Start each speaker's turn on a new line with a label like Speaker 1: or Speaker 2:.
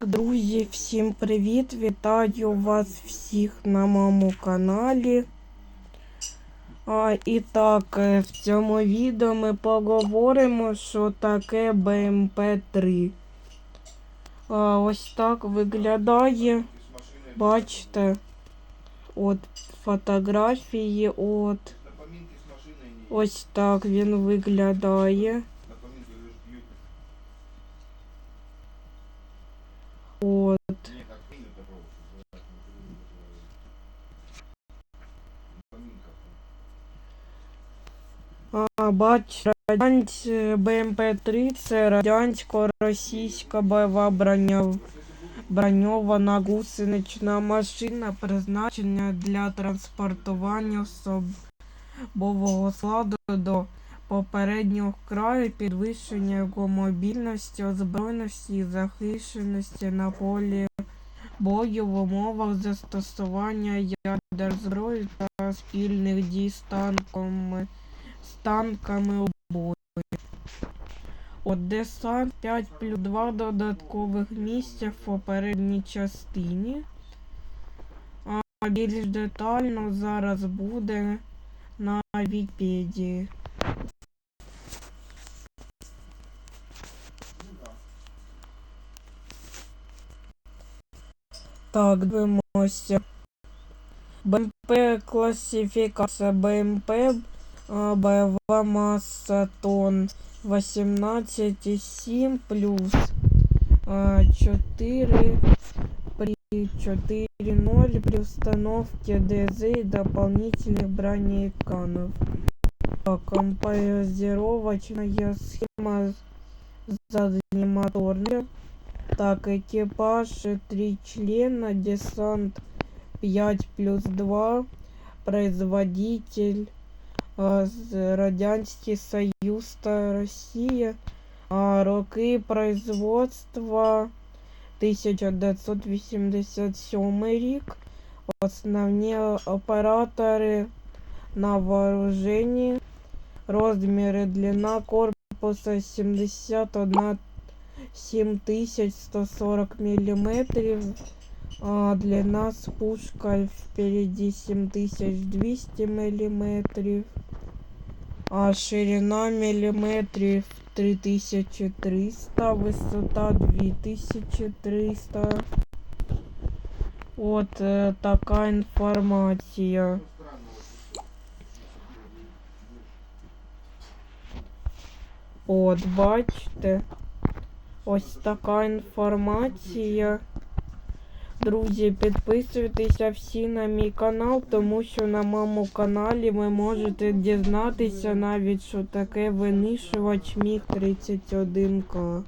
Speaker 1: Друзі, всім привіт! Вітаю вас всіх на моєму каналі. А, і так, е, в цьому відео ми поговоримо, що таке БМП-3. А, ось так виглядає. Бачите, от фотографії, от ось так він виглядає. От. А, бач, радянсь БМП-3 це радянсько-російська бойова броня, броньована гусенична машина, призначена для транспортування особового складу до попереднього краю, підвищення його мобільності, озброєності і захищеності на полі бою в умовах застосування ядер зброї та спільних дій з танками з танками у бою. От десант 5 плюс 2 додаткових місця в попередній частині. А більш детально зараз буде на Вікіпедії. Так, дивимося. БМП класифікація БМП бойова масса тонн 18,7 плюс а, 4 при 4.0 при установке ДЗ и дополнительных бронеканов. Композировочная схема заднемоторная. Так, экипаж 3 члена, десант 5 плюс 2, производитель а, з- Радянський Союз та Росія. А, роки производства 1987 рік. Основні оператори на вооруженні. Розміри длина корпуса 71 7140 миллиметров. А длина с пушкой впереди 7200 миллиметров. А ширина миллиметров 3300, высота 2300. Вот э, такая информация. От, бачите. Ось така інформація. Друзі, підписуйтеся всі на мій канал, тому що на моєму каналі ви можете дізнатися навіть, що таке винищувач Міг 31К.